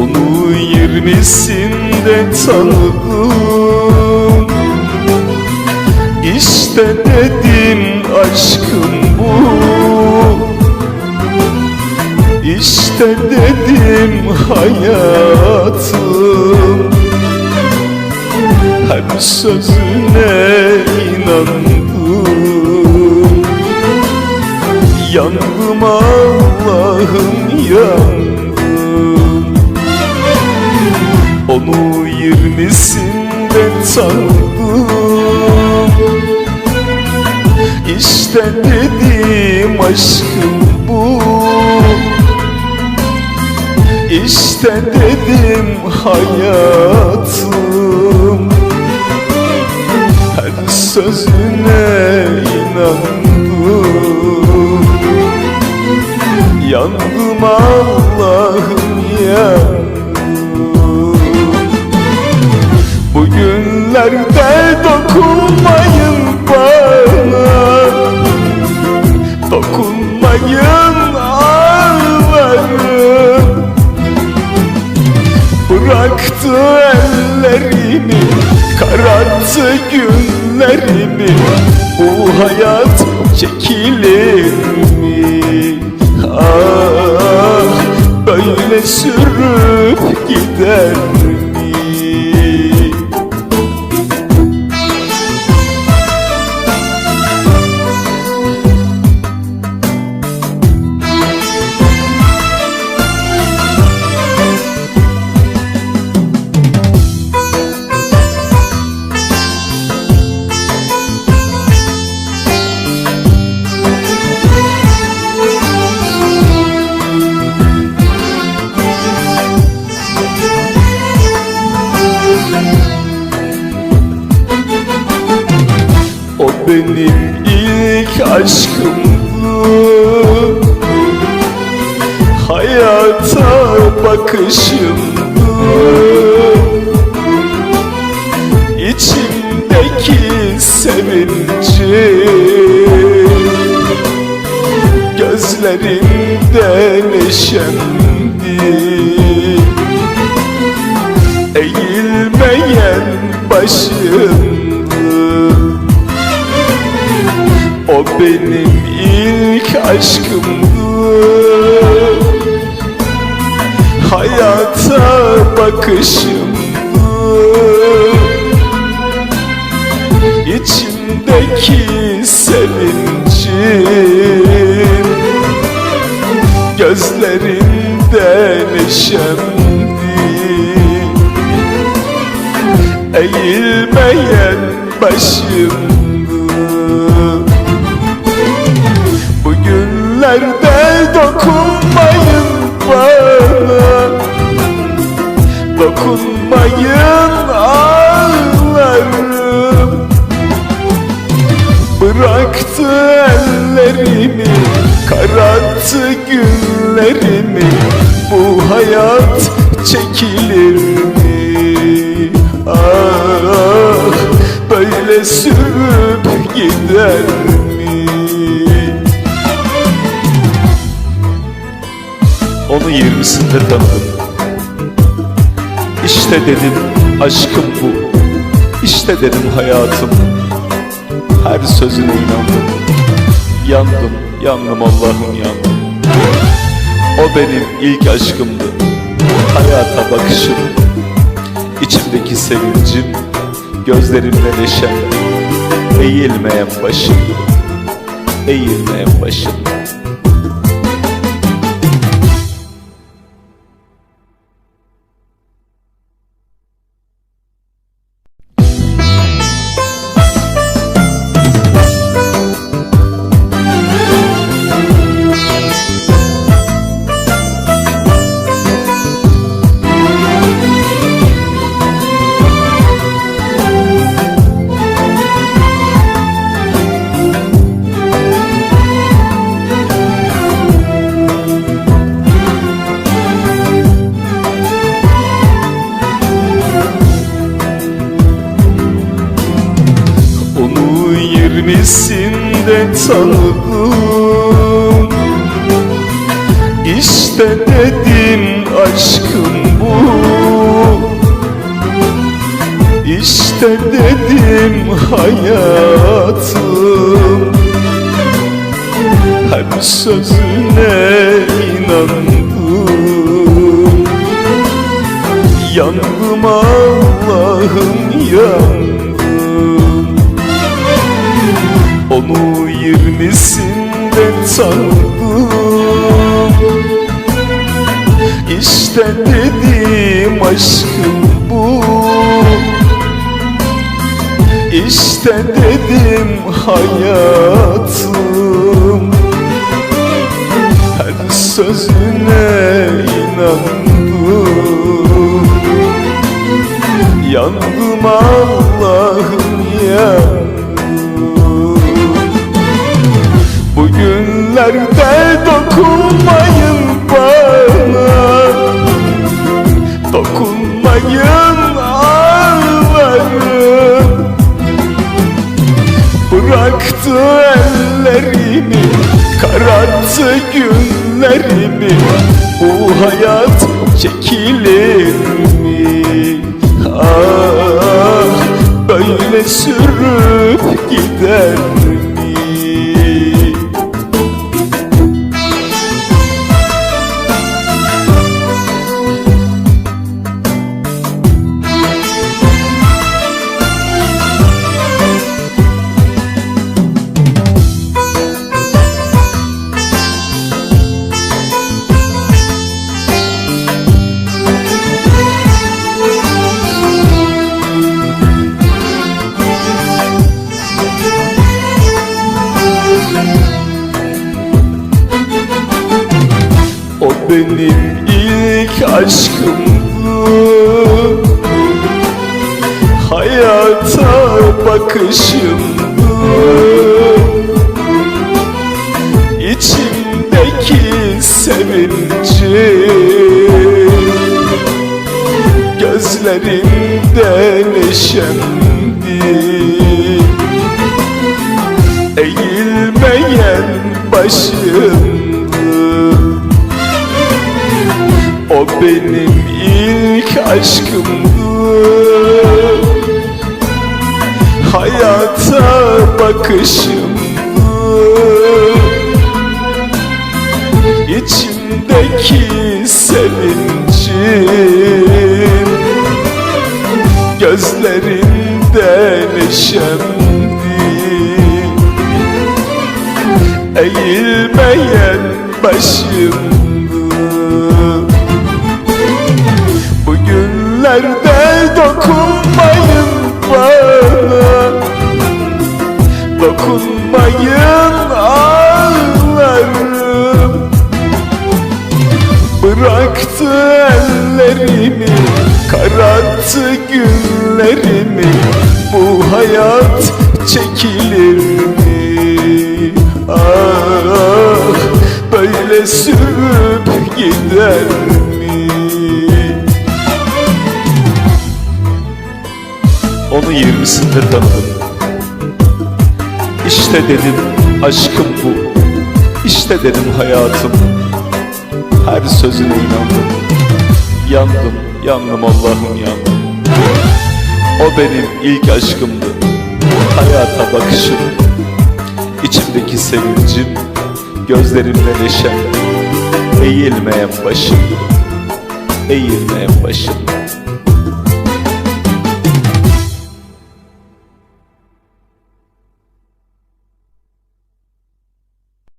Onu yirmisinde tanıdım. İşte dedim aşkım bu. İşte dedim hayatım. Her sözüne inandım. Yandım Allah'ım yandım Onu yirmisinde tanıdım. İşte dedim aşkım bu. İşte dedim hayatım. Her sözüne inandım. Yandım Allah'ım yandım Bugünlerde dokunmayın bana Dokunmayın ağlarım Bıraktı ellerimi Kararttı günlerimi Bu hayat çekilir mi? Ah böyle sürüp gider mi? Aşkımdı Hayata bakışımdı İçimdeki sevinci. Gözlerimde neşemdi. Eğilmeyen başımdı O benim ilk aşkımdı. Hayata bakışımdı. İçimdeki sevincim Gözlerimde neşemdi. Eğilmeyen başımdı Kararttı günlerimi Bu hayat çekilir mi? Ah böyle sürüp gider mi? Onu yirmisinde tanıdım. İşte dedim aşkım bu. İşte dedim hayatım. Her sözüne inandım. Yandım, yandım Allah'ım yandım O benim ilk aşkımdı. Hayata bakışım İçimdeki sevincim Gözlerimde neşem Eğilmeyen başım Eğilmeyen başım Birisinde tanıdım. İşte dedim aşkım bu. İşte dedim hayatım. Her sözüne inandım. Yandım Allah'ım yandım. Onu yirmisinde tanıdım. İşte dedim aşkım bu. İşte dedim hayatım. Her sözüne inandım Dokunmayın ağlarım Bıraktı ellerimi Kararttı günlerimi Bu hayat çekilir mi? Ah böyle sürüp gider benim ilk aşkımdı. Hayata bakışımdı. İçimdeki sevinci Gözlerimde neşemdi. Eğilmeyen başımdı benim ilk aşkımdı Hayata bakışımdı İçimdeki sevincim Gözlerimde neşemdi Eğilmeyen başımdı Bugünlerde dokunmayın bana Dokunmayın ağlarım Bıraktı ellerimi Kararttı günlerimi Bu hayat çekilir mi? Ah böyle sürüp gider mi? Tanıdım İşte dedim aşkım bu. İşte dedim hayatım. Her sözüne inandım. Yandım, yandım Allah'ım yandım. O benim ilk aşkımdı. Hayata bakışım İçimdeki sevincim Gözlerimde neşem Eğilmeyen başım Eğilmeyen başım